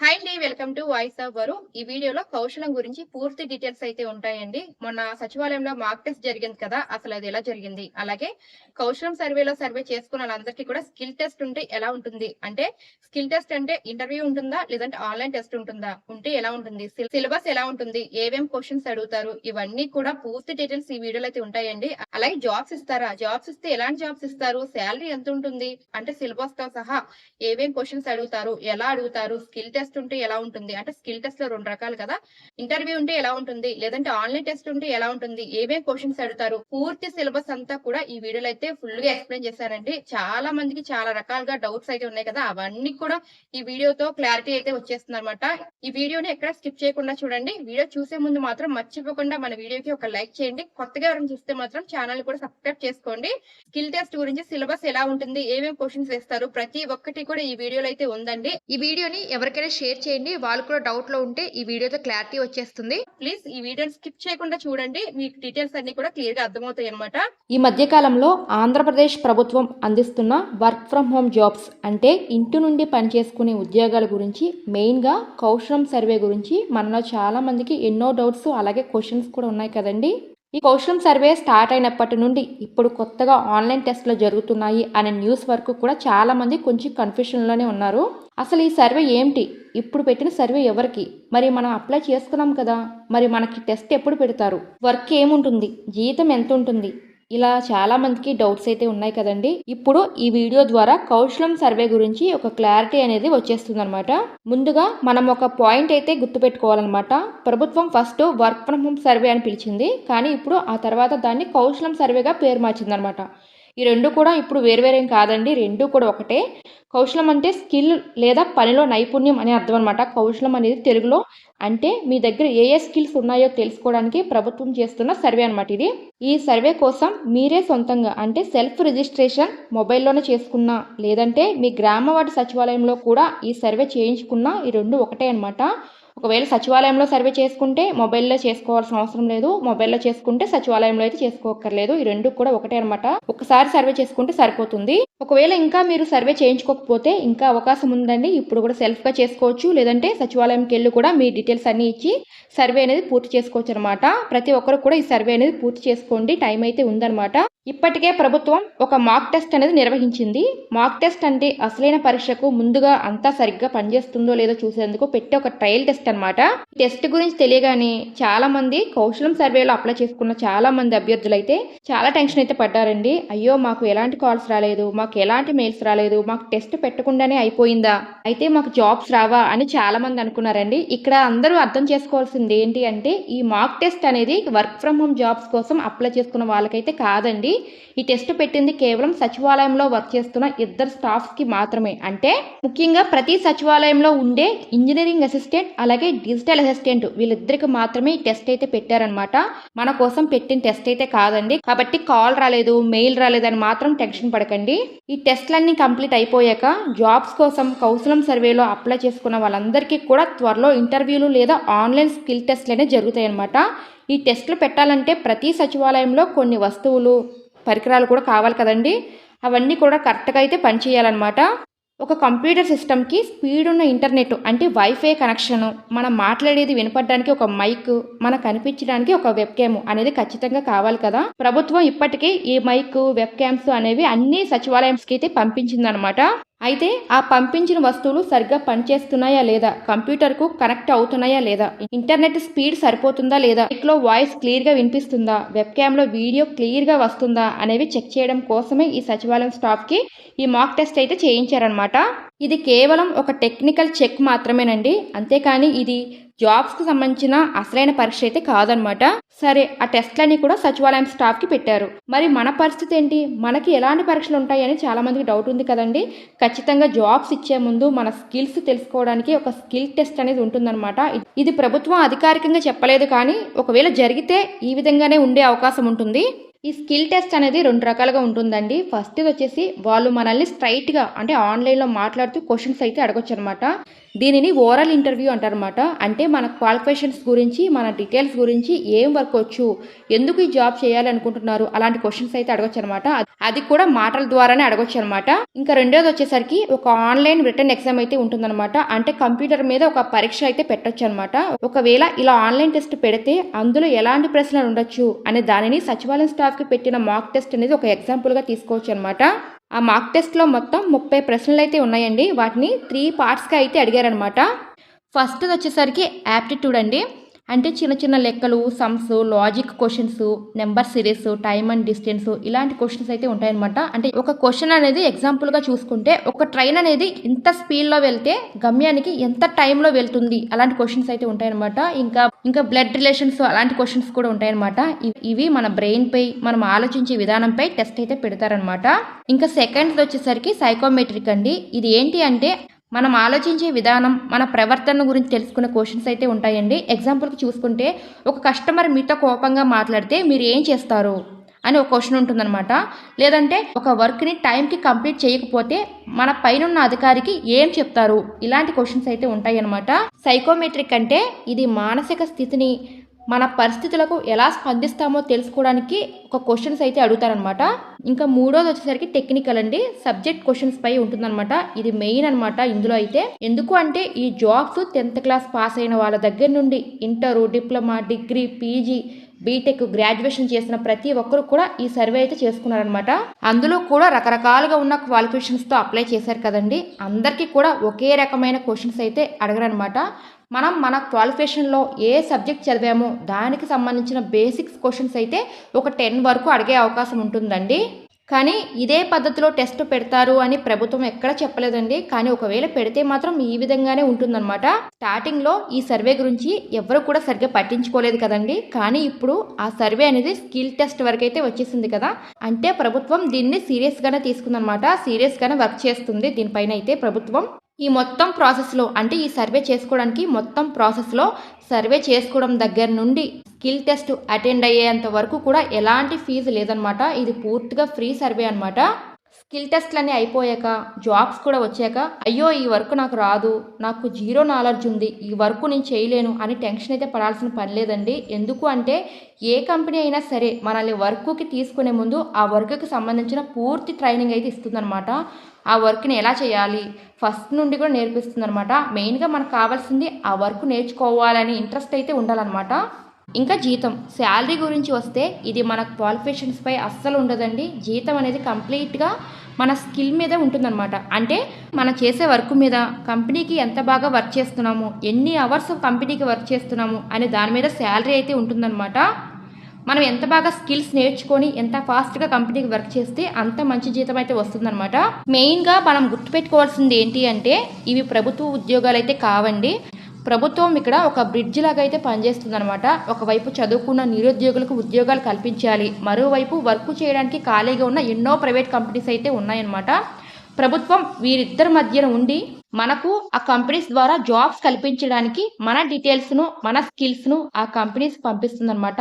Hi అండి welcome to voice of వరు. ఈ వీడియోలో కౌశలం గురించి పూర్తి డీటెయిల్స్ అయితే ఉంటాయండి. మొన్న సచివాలయంలో మాక్ టెస్ట్ జరిగింది కదా అసలు అది ఎలా జరిగింది? అలాగే కౌశలం సర్వేలో సర్వే చేసుకున్న వాళ్ళందరికీ కూడా స్కిల్ టెస్ట్ ఉంటే ఎలా ఉంటుంది? అంటే స్కిల్ టెస్ట్ అంటే ఇంటర్వ్యూ ఉంటుందా లేదంటే ఆన్లైన్ టెస్ట్ ఉంటుందా? ఉంటే ఎలా ఉంటుంది? సిలబస్ ఎలా ఉంటుంది? ఏవేం క్వశ్చన్స్ అడుగుతారు? ఇవన్నీ కూడా పూర్తి డీటెయిల్స్ ఈ వీడియోలో అయితే ఉంటాయండి. అలాగే జాబ్స్ ఇస్తారా? జాబ్స్ ఇస్తే ఎలాంటి జాబ్స్ ఇస్తారు? శాలరీ ఎంత ఉంటుంది? అంటే సిలబస్తో సహా ఏవేం క్వశ్చన్స్ అడుగుతారు? ఎలా అడుగుతారు? స్కిల్ టెస్ట్ ఉంటే ఎలా ఉంటుంది? అంటే స్కిల్ టెస్ట్లో రెండు రకాలు కదా. ఇంటర్వ్యూ ఉంటే ఎలా ఉంటుంది? లేదంటే ఆన్లైన్ టెస్ట్ ఉంటే ఎలా ఉంటుంది? ఏమేం క్వశ్చన్స్ అడుగుతారు? పూర్తి సిలబస్ అంతా కూడా ఈ వీడియోలో అయితే ఫుల్గా ఎక్స్ప్లెయిన్ చేశారండి. చాలా మందికి చాలా రకాలుగా డౌట్స్ అయితే ఉన్నాయి కదా. అవన్నీ కూడా ఈ వీడియోతో క్లారిటీ అయితే వచ్చేస్తుంది అనమాట ఈ వీడియోని ఎక్కడ స్కిప్ చేయకుండా చూడండి. వీడియో చూసే ముందు మాత్రం మర్చిపోకుండా మన వీడియోకి ఒక లైక్ చేయండి. కొత్తగా ఎవరైనా చూస్తే మాత్రం ఛానల్ కూడా సబ్స్క్రైబ్ చేసుకోండి. స్కిల్ టెస్ట్ గురించి సిలబస్ ఎలా ఉంటుంది? ఏమేమి క్వశ్చన్స్ వేస్తారు? ప్రతి ఒక్కటి కూడా ఈ వీడియోలో అయితే ఉందండి. ఈ వీడియోని ఎవరికైనా షేర్ చేయండి. వాళ్ళు కూడా డౌట్లో ఉంటే ఈ వీడియోతో క్లారిటీ వచ్చేస్తుంది. ప్లీజ్ ఈ వీడియోని స్కిప్ చేయకుండా చూడండి. మీకు డీటెయిల్స్ అన్ని కూడా క్లియర్గా అర్థమవుతాయి అనమాట ఈ మధ్యకాలంలో ఆంధ్రప్రదేశ్ ప్రభుత్వం అందిస్తున్న వర్క్ ఫ్రమ్ హోమ్ జాబ్స్ అంటే ఇంటి నుండి పనిచేసుకునే ఉద్యోగాల గురించి మెయిన్గా కౌశలం సర్వే గురించి మనలో చాలా మందికి ఎన్నో డౌట్స్ అలాగే క్వశ్చన్స్ కూడా ఉన్నాయి కదండి. ఈ కౌశలం సర్వే స్టార్ట్ అయినప్పటి నుండి ఇప్పుడు కొత్తగా ఆన్లైన్ టెస్ట్లు జరుగుతున్నాయి అనే న్యూస్ వరకు కూడా చాలా మంది కొంచెం కన్ఫ్యూషన్లోనే ఉన్నారు. అసలు ఈ సర్వే ఏంటి ఇప్పుడు పెట్టిన సర్వే ఎవరికి? మరి మనం అప్లై చేసుకున్నాం కదా మరి మనకి టెస్ట్ ఎప్పుడు పెడతారు? వర్క్ ఏముంటుంది? జీతం ఎంత ఉంటుంది ఇలా చాలామందికి డౌట్స్ అయితే ఉన్నాయి కదండి. ఇప్పుడు ఈ వీడియో ద్వారా కౌశలం సర్వే గురించి ఒక క్లారిటీ అనేది వచ్చేస్తుంది అనమాట ముందుగా మనం ఒక పాయింట్ అయితే గుర్తుపెట్టుకోవాలన్నమాట. ప్రభుత్వం first work from home survey అని పిలిచింది. కానీ ఇప్పుడు ఆ తర్వాత దాన్ని కౌశలం సర్వేగా పేరు మార్చిందనమాట ఈ రెండు కూడా ఇప్పుడు వేరువేరేం కాదండి. రెండు కూడా ఒకటే. కౌశలం అంటే స్కిల్ లేదా పనిలో నైపుణ్యం అనే అర్థం అనమాట కౌశలం అనేది తెలుగులో అంటే మీ దగ్గర ఏ ఏ స్కిల్స్ ఉన్నాయో తెలుసుకోవడానికి ప్రభుత్వం చేస్తున్న సర్వే అనమాట ఇది. ఈ సర్వే కోసం మీరే సొంతంగా అంటే సెల్ఫ్ రిజిస్ట్రేషన్ మొబైల్లోనే చేసుకున్నా లేదంటే మీ గ్రామ వార్డు సచివాలయంలో కూడా ఈ సర్వే చేయించుకున్నా ఈ రెండు ఒకటే అనమాట ఒకవేళ సచివాలయంలో సర్వే చేసుకుంటే మొబైల్లో చేసుకోవాల్సిన అవసరం లేదు. మొబైల్లో చేసుకుంటే సచివాలయంలో అయితే చేసుకోకర్లేదు ఈ రెండు కూడా ఒకటే అనమాట ఒకసారి సర్వే చేసుకుంటే సరిపోతుంది. ఒకవేళ ఇంకా మీరు సర్వే చేయించుకోకపోతే ఇంకా అవకాశం ఉందండి. ఇప్పుడు కూడా సెల్ఫ్గా చేసుకోవచ్చు. లేదంటే సచివాలయంకి వెళ్ళి కూడా మీ డీటెయిల్స్ అన్నీ ఇచ్చి సర్వే అనేది పూర్తి చేసుకోవచ్చు అనమాట ప్రతి ఒక్కరు కూడా ఈ సర్వే అనేది పూర్తి చేసుకోండి. టైం అయితే ఉందన్నమాట. ఇప్పటికే ప్రభుత్వం ఒక మాక్ టెస్ట్ అనేది నిర్వహించింది. మాక్ టెస్ట్ అంటే అసలైన పరీక్షకు ముందుగా అంతా సరిగ్గా పనిచేస్తుందో లేదో చూసేందుకు పెట్టే ఒక ట్రయల్ టెస్ట్ అనమాట టెస్ట్ గురించి తెలియగానే చాలా మంది కౌశలం సర్వేలో అప్లై చేసుకున్న చాలా మంది అభ్యర్థులు అయితే చాలా టెన్షన్ అయితే పడ్డారండి. అయ్యో మాకు ఎలాంటి కాల్స్ రాలేదు మాకు ఎలాంటి మెయిల్స్ రాలేదు మాకు టెస్ట్ పెట్టకుండానే అయిపోయిందా అయితే మాకు జాబ్స్ రావా అని చాలా మంది అనుకున్నారండి. ఇక్కడ అందరూ అర్థం చేసుకోవాల్సింది ఏంటి అంటే ఈ మాక్ టెస్ట్ అనేది వర్క్ ఫ్రమ్ హోమ్ జాబ్స్ కోసం అప్లై చేసుకున్న వాళ్ళకైతే కాదండి. ఈ టెస్ట్ పెట్టింది కేవలం సచివాలయంలో వర్క్ చేస్తున్న ఇద్దరు స్టాఫ్స్కి మాత్రమే. అంటే ముఖ్యంగా ప్రతి సచివాలయంలో ఉండే ఇంజనీరింగ్ అసిస్టెంట్ అలాగే డిజిటల్ అసిస్టెంట్ వీళ్ళిద్దరికి మాత్రమే ఈ టెస్ట్ అయితే పెట్టారనమాట మన కోసం పెట్టిన టెస్ట్ అయితే కాదండి. కాబట్టి కాల్ రాలేదు మెయిల్ రాలేదని మాత్రం టెన్షన్ పడకండి. ఈ టెస్ట్లన్నీ కంప్లీట్ అయిపోయాక జాబ్స్ కోసం కౌశలం సర్వేలో అప్లై చేసుకున్న వాళ్ళందరికీ కూడా త్వరలో ఇంటర్వ్యూలు లేదా ఆన్లైన్ స్కిల్ టెస్ట్లు అనేవి జరుగుతాయి అనమాట ఈ టెస్ట్లు పెట్టాలంటే ప్రతి సచివాలయంలో కొన్ని వస్తువులు పరికరాలు కూడా కావాలి కదండి. అవన్నీ కూడా కరెక్ట్గా అయితే పనిచేయాలన్నమాట. ఒక కంప్యూటర్ సిస్టమ్కి స్పీడ్ ఉన్న ఇంటర్నెట్ అంటే వైఫై కనెక్షన్ మనం మాట్లాడేది వినపడడానికి ఒక మైక్ మనకు కనిపించడానికి ఒక వెబ్ క్యామ్ అనేది ఖచ్చితంగా కావాలి కదా. ప్రభుత్వం ఇప్పటికే ఈ మైక్ వెబ్ క్యామ్స్ అనేవి అన్ని సచివాలయంస్కి అయితే పంపించిందనమాట అయితే ఆ పంపించిన వస్తువులు సరిగ్గా పనిచేస్తున్నాయా లేదా? కంప్యూటర్కు కనెక్ట్ అవుతున్నాయా లేదా? ఇంటర్నెట్ స్పీడ్ సరిపోతుందా లేదా? లో వాయిస్ క్లియర్గా వినిపిస్తుందా? వెబ్ క్యామ్లో వీడియో క్లియర్గా వస్తుందా? అనేవి చెక్ చేయడం కోసమే ఈ సచివాలయం స్టాఫ్కి ఈ మాక్ టెస్ట్ అయితే చేయించారనమాట ఇది కేవలం ఒక టెక్నికల్ చెక్ మాత్రమేనండి. అంతేకాని ఇది జాబ్స్కి సంబంధించిన అసలైన పరీక్ష అయితే కాదనమాట. సరే ఆ టెస్ట్లన్నీ కూడా సచివాలయం స్టాఫ్కి పెట్టారు. మరి మన పరిస్థితి ఏంటి? మనకి ఎలాంటి పరీక్షలు ఉంటాయని చాలామందికి డౌట్ ఉంది కదండి. ఖచ్చితంగా జాబ్స్ ఇచ్చే ముందు మన స్కిల్స్ తెలుసుకోవడానికి ఒక స్కిల్ టెస్ట్ అనేది ఉంటుందన్నమాట. ఇది ప్రభుత్వం అధికారికంగా చెప్పలేదు కానీ ఒకవేళ జరిగితే ఈ విధంగానే ఉండే అవకాశం ఉంటుంది. ఈ స్కిల్ టెస్ట్ అనేది రెండు రకాలుగా ఉంటుందండి. ఫస్ట్ ఇది వచ్చేసి వాళ్ళు మనల్ని స్ట్రైట్గా అంటే ఆన్లైన్లో మాట్లాడుతూ క్వశ్చన్స్ అయితే అడగొచ్చు అనమాట దీనిని ఓరల్ ఇంటర్వ్యూ అంటారనమాట అంటే మన క్వాలిఫికేషన్స్ గురించి మన డీటెయిల్స్ గురించి ఏం వర్క్ వచ్చు ఎందుకు ఈ జాబ్ చేయాలనుకుంటున్నారు అలాంటి క్వశ్చన్స్ అయితే అడగొచ్చు అనమాట అది కూడా మాటల ద్వారానే అడగొచ్చు అనమాట ఇంకా రెండోది వచ్చేసరికి ఒక ఆన్లైన్ రిటర్న్ ఎగ్జామ్ అయితే ఉంటుందన్నమాట. అంటే కంప్యూటర్ మీద ఒక పరీక్ష అయితే పెట్టొచ్చు అనమాట ఒకవేళ ఇలా ఆన్లైన్ టెస్ట్ పెడితే అందులో ఎలాంటి ప్రశ్నలు ఉండొచ్చు అనే దానిని సచివాలయం స్టాఫ్కి పెట్టిన మాక్ టెస్ట్ అనేది ఒక ఎగ్జాంపుల్గా తీసుకోవచ్చు అనమాట ఆ మాక్ టెస్ట్లో మొత్తం ముప్పై ప్రశ్నలు అయితే ఉన్నాయండి. వాటిని త్రీ పార్ట్స్గా అయితే అడిగారనమాట ఫస్ట్ వచ్చేసరికి యాప్టిట్యూడ్ అండి. అంటే చిన్న చిన్న లెక్కలు sums logic questions number series time and distance ఇలాంటి క్వశ్చన్స్ అయితే ఉంటాయన్నమాట. అంటే ఒక క్వశ్చన్ అనేది ఎగ్జాంపుల్గా చూసుకుంటే ఒక ట్రైన్ అనేది ఇంత స్పీడ్లో వెళ్తే గమ్యానికి ఎంత టైంలో వెళ్తుంది అలాంటి క్వశ్చన్స్ అయితే ఉంటాయన్నమాట. ఇంకా ఇంకా బ్లడ్ రిలేషన్స్ అలాంటి క్వశ్చన్స్ కూడా ఉంటాయన్నమాట. ఇవి- ఇవి మన బ్రెయిన్పై మనం ఆలోచించే విధానంపై టెస్ట్ అయితే పెడతారనమాట ఇంకా సెకండ్స్ వచ్చేసరికి సైకోమెట్రిక్ అండి. ఇది ఏంటి అంటే మనం ఆలోచించే విధానం మన ప్రవర్తన గురించి తెలుసుకునే క్వశ్చన్స్ అయితే ఉంటాయండి. ఎగ్జాంపుల్కి చూసుకుంటే ఒక కస్టమర్ మీతో కోపంగా మాట్లాడితే మీరు ఏం చేస్తారు? అని ఒక క్వశ్చన్ ఉంటుందన్నమాట. లేదంటే ఒక వర్క్ని టైంకి కంప్లీట్ చేయకపోతే మన పైనున్న అధికారికి ఏం చెప్తారు? ఇలాంటి క్వశ్చన్స్ అయితే ఉంటాయి అన్నమాట సైకోమెట్రిక్ అంటే ఇది మానసిక స్థితిని మన పరిస్థితులకు ఎలా స్పందిస్తామో తెలుసుకోవడానికి ఒక క్వశ్చన్స్ అయితే అడుగుతారనమాట ఇంకా మూడోది వచ్చేసరికి టెక్నికల్ అండి. సబ్జెక్ట్ క్వశ్చన్స్ పై ఉంటుందన్నమాట. ఇది మెయిన్ అన్నమాట ఇందులో అయితే. ఎందుకు అంటే ఈ జాబ్స్ టెన్త్ క్లాస్ పాస్ అయిన వాళ్ళ దగ్గర నుండి inter diploma degree PG B Tech graduation చేసిన ప్రతి ఒక్కరు కూడా ఈ సర్వే అయితే చేసుకున్నారనమాట అందులో కూడా రకరకాలుగా ఉన్న క్వాలిఫికేషన్స్తో అప్లై చేశారు కదండి. అందరికీ కూడా ఒకే రకమైన క్వశ్చన్స్ అయితే అడగరనమాట మనం మన క్వాలిఫికేషన్లో ఏ సబ్జెక్ట్ చదివామో దానికి సంబంధించిన బేసిక్స్ క్వశ్చన్స్ అయితే ఒక టెన్ వరకు అడిగే అవకాశం ఉంటుందండి. కానీ ఇదే పద్ధతిలో టెస్ట్ పెడతారు అని ప్రభుత్వం ఎక్కడ చెప్పలేదండి. కానీ ఒకవేళ పెడితే మాత్రం ఈ విధంగానే ఉంటుందన్నమాట. స్టార్టింగ్లో ఈ సర్వే గురించి ఎవరు కూడా సరిగ్గా పట్టించుకోలేదు కదండి. కానీ ఇప్పుడు ఆ సర్వే అనేది స్కిల్ టెస్ట్ వరకు అయితే వచ్చేసింది కదా. అంటే ప్రభుత్వం దీన్ని సీరియస్గానే తీసుకుందనమాట సీరియస్గానే వర్క్ చేస్తుంది. దీనిపైన అయితే ప్రభుత్వం ఈ మొత్తం ప్రాసెస్లో అంటే ఈ సర్వే చేసుకోవడానికి మొత్తం ప్రాసెస్లో సర్వే చేసుకోవడం దగ్గర నుండి స్కిల్ టెస్ట్ అటెండ్ అయ్యేంత వరకు కూడా ఎలాంటి ఫీజు లేదనమాట. ఇది పూర్తిగా ఫ్రీ సర్వే అనమాట స్కిల్ టెస్ట్లన్నీ అయిపోయాక జాబ్స్ కూడా వచ్చాక అయ్యో ఈ వర్క్ నాకు రాదు నాకు జీరో నాలెడ్జ్ ఉంది ఈ వర్క్ నేను చేయలేను అని టెన్షన్ అయితే పడాల్సిన పని లేదండి. ఎందుకు అంటే ఏ కంపెనీ అయినా సరే మనల్ని వర్క్కి తీసుకునే ముందు ఆ వర్క్కి సంబంధించిన పూర్తి ట్రైనింగ్ అయితే ఇస్తుందన్నమాట. ఆ వర్క్ని ఎలా చేయాలి? ఫస్ట్ నుండి కూడా నేర్పిస్తుంది అనమాట మెయిన్గా మనకు కావాల్సింది ఆ వర్క్ నేర్చుకోవాలని ఇంట్రెస్ట్ అయితే ఉండాలన్నమాట. ఇంకా జీతం. శాలరీ గురించి వస్తే ఇది మన క్వాలిఫికేషన్స్పై అస్సలు ఉండదండి. జీతం అనేది కంప్లీట్గా మన స్కిల్ మీద ఉంటుందన్నమాట. అంటే మనం చేసే వర్క్ మీద కంపెనీకి ఎంత బాగా వర్క్ చేస్తున్నాము ఎన్ని అవర్స్ కంపెనీకి వర్క్ చేస్తున్నాము అనే దాని మీద శాలరీ అయితే ఉంటుందన్నమాట. మనం ఎంత బాగా స్కిల్స్ నేర్చుకొని ఎంత ఫాస్ట్గా కంపెనీకి వర్క్ చేస్తే అంత మంచి జీతం అయితే వస్తుందన్నమాట. మెయిన్గా మనం గుర్తుపెట్టుకోవాల్సింది ఏంటి అంటే ఇవి ప్రభుత్వ ఉద్యోగాలు అయితే కావండి. ప్రభుత్వం ఇక్కడ ఒక బ్రిడ్జ్ లాగా అయితే పనిచేస్తుందన్నమాట. ఒకవైపు చదువుకున్న నిరుద్యోగులకు ఉద్యోగాలు కల్పించాలి మరోవైపు వర్క్ చేయడానికి ఖాళీగా ఉన్న ఎన్నో ప్రైవేట్ కంపెనీస్ అయితే ఉన్నాయన్నమాట. ప్రభుత్వం వీరిద్దరి మధ్యన ఉండి మనకు ఆ కంపెనీస్ ద్వారా జాబ్స్ కల్పించడానికి మన డీటెయిల్స్ను మన స్కిల్స్ను ఆ కంపెనీస్ పంపిస్తుందన్నమాట.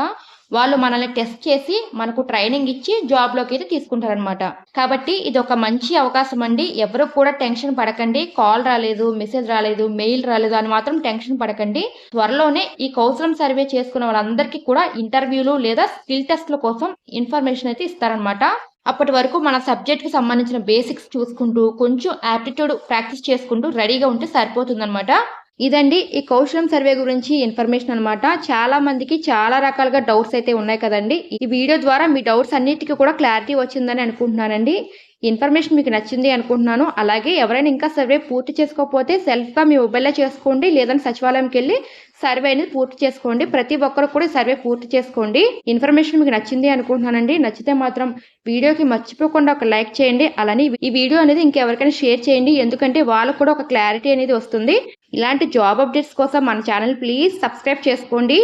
వాళ్ళు మనల్ని టెస్ట్ చేసి మనకు ట్రైనింగ్ ఇచ్చి జాబ్లోకి అయితే తీసుకుంటారనమాట కాబట్టి ఇది ఒక మంచి అవకాశం అండి. ఎవరు కూడా టెన్షన్ పడకండి. కాల్ రాలేదు మెసేజ్ రాలేదు మెయిల్ రాలేదు అని మాత్రం టెన్షన్ పడకండి. త్వరలోనే ఈ కౌశలం సర్వే చేసుకున్న వాళ్ళందరికీ కూడా ఇంటర్వ్యూలు లేదా స్కిల్ టెస్ట్ల కోసం ఇన్ఫర్మేషన్ అయితే ఇస్తారనమాట అప్పటి వరకు మన సబ్జెక్ట్కి సంబంధించిన బేసిక్స్ చూసుకుంటూ కొంచెం యాప్టిట్యూడ్ ప్రాక్టీస్ చేసుకుంటూ రెడీగా ఉంటే సరిపోతుందనమాట ఇదండి ఈ కౌశలం సర్వే గురించి ఇన్ఫర్మేషన్ అనమాట చాలా మందికి చాలా రకాలుగా డౌట్స్ అయితే ఉన్నాయి కదండి. ఈ వీడియో ద్వారా మీ డౌట్స్ అన్నిటికీ కూడా క్లారిటీ వచ్చిందని అనుకుంటున్నానండి. ఇన్ఫర్మేషన్ మీకు నచ్చింది అనుకుంటున్నాను. అలాగే ఎవరైనా ఇంకా సర్వే పూర్తి చేసుకోకపోతే సెల్ఫ్గా మీ మొబైల్లో చేసుకోండి. లేదంటే సచివాలయంకి వెళ్ళి సర్వే అనేది పూర్తి చేసుకోండి. ప్రతి ఒక్కరు కూడా సర్వే పూర్తి చేసుకోండి. ఇన్ఫర్మేషన్ మీకు నచ్చింది అనుకుంటున్నానండి. నచ్చితే మాత్రం వీడియోకి మర్చిపోకుండా ఒక లైక్ చేయండి. అలానే ఈ వీడియో అనేది ఇంకెవరికైనా షేర్ చేయండి. ఎందుకంటే వాళ్ళకు కూడా ఒక క్లారిటీ అనేది వస్తుంది. ఇలాంటి జాబ్ అప్డేట్స్ కోసం మన ఛానల్ ప్లీజ్ సబ్స్క్రైబ్ చేసుకోండి.